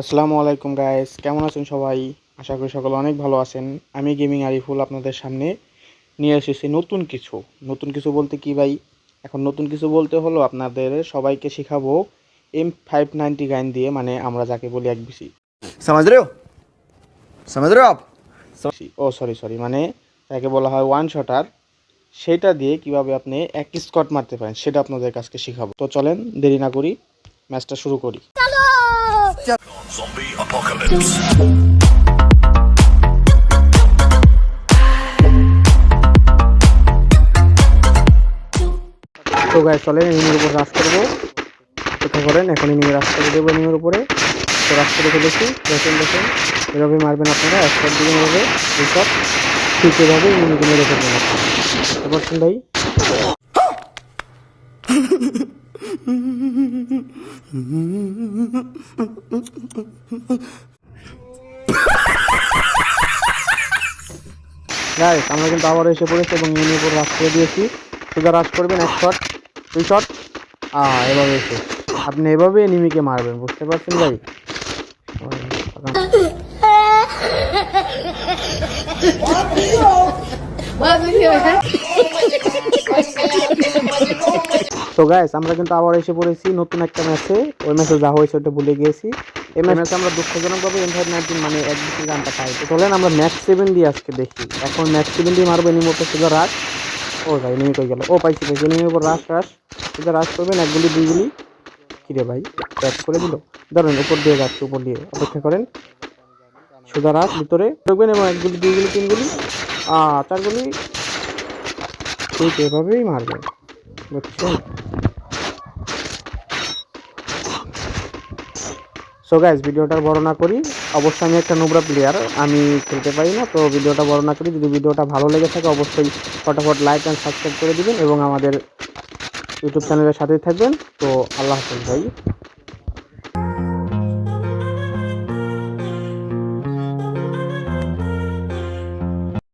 আসসালামু আলাইকুম গাইজ কেমন আছেন সবাই? আশা করি সকলে অনেক ভালো আছেন। আমি গেমিং আরিফুল আপনাদের সামনে নিয়ে এসেছি নতুন কিছু। নতুন কিছু বলতে কি ভাই? এখন নতুন কিছু বলতে হলো আপনাদের সবাইকে শেখাবো এম ফাইভ নাইনটি গাইন দিয়ে মানে আমরা যাকে বলি এক বেশি ও। সরি সরি মানে যাকে বলা হয় ওয়ান শটার সেটা দিয়ে কীভাবে আপনি এক স্কট মারতে পারেন সেটা আপনাদের কাছে শেখাবো। তো চলেন দেরি না করি ম্যাচটা শুরু করি। Zombie apocalypse. তো গায়ে চলে এনিমের উপর রাশ করব। অপেক্ষা করেন এখন এনিমে রাশ করে দেবো এনিমের উপরে। তো রাশ করে ফেলেছি দেখেন দেখেন। এভাবে মারবেন আপনারা এক শট দিবেন এভাবে দুই শট ঠিক এভাবে এনিমিকে মেরে ফেলবেন আপনারা পারছেন ভাই। গাইস আমরা কিন্তু আবার এসে পড়েছি এবং এনিমির উপর রাশ করে দিয়েছি। সোজা রাশ করবেন এক শট দুই শট আ এভাবে এসে। আপনি এভাবে এনিমিকে মারবেন বুঝতে পারছেন ভাই? তো গাইস আমরা কিন্তু আবার এসে পড়েছি নতুন একটা ম্যাচে ওই ম্যাচে যা হয়েছে ওটা ভুলে গিয়েছি। এই ম্যাচে আমরা দুঃখজনকভাবে এনভাইট নাইনটিন মানে এক বিশি গানটা পাই। তো চলেন আমরা ম্যাচ সেভেন দিয়ে আজকে দেখি। এখন ম্যাচ সেভেন দিয়ে মারবো এনিমি উপর সোজা রাশ ও ভাই এনিমি কই গেল? ও পাইছি পাইছি এনিমির উপর রাশ রাশ সোজা রাশ করবেন এক গুলি দুই গুলি। কিরে ভাই ব্যাক করে দিল? ধরেন উপর দিয়ে যাচ্ছে উপর দিয়ে। অপেক্ষা করেন। সোজা রাশ ভিতরে। ঢুকবেন এবং এক গুলি দুই গুলি তিন গুলি। আ চার গুলি। ঠিক এভাবেই মারবেন। বুঝছেন সো গাইজ ভিডিওটা বড় না করি। অবশ্যই আমি একটা নোবরা প্লেয়ার আমি খেলতে পারি না, তো ভিডিওটা বড় না করি। যদি ভিডিওটা ভালো লেগে থাকে, অবশ্যই ফটাফট লাইক অ্যান্ড সাবস্ক্রাইব করে দিবেন এবং আমাদের ইউটিউব চ্যানেলের সাথেই থাকবেন। তো, আল্লাহ হাফেজ ভাই।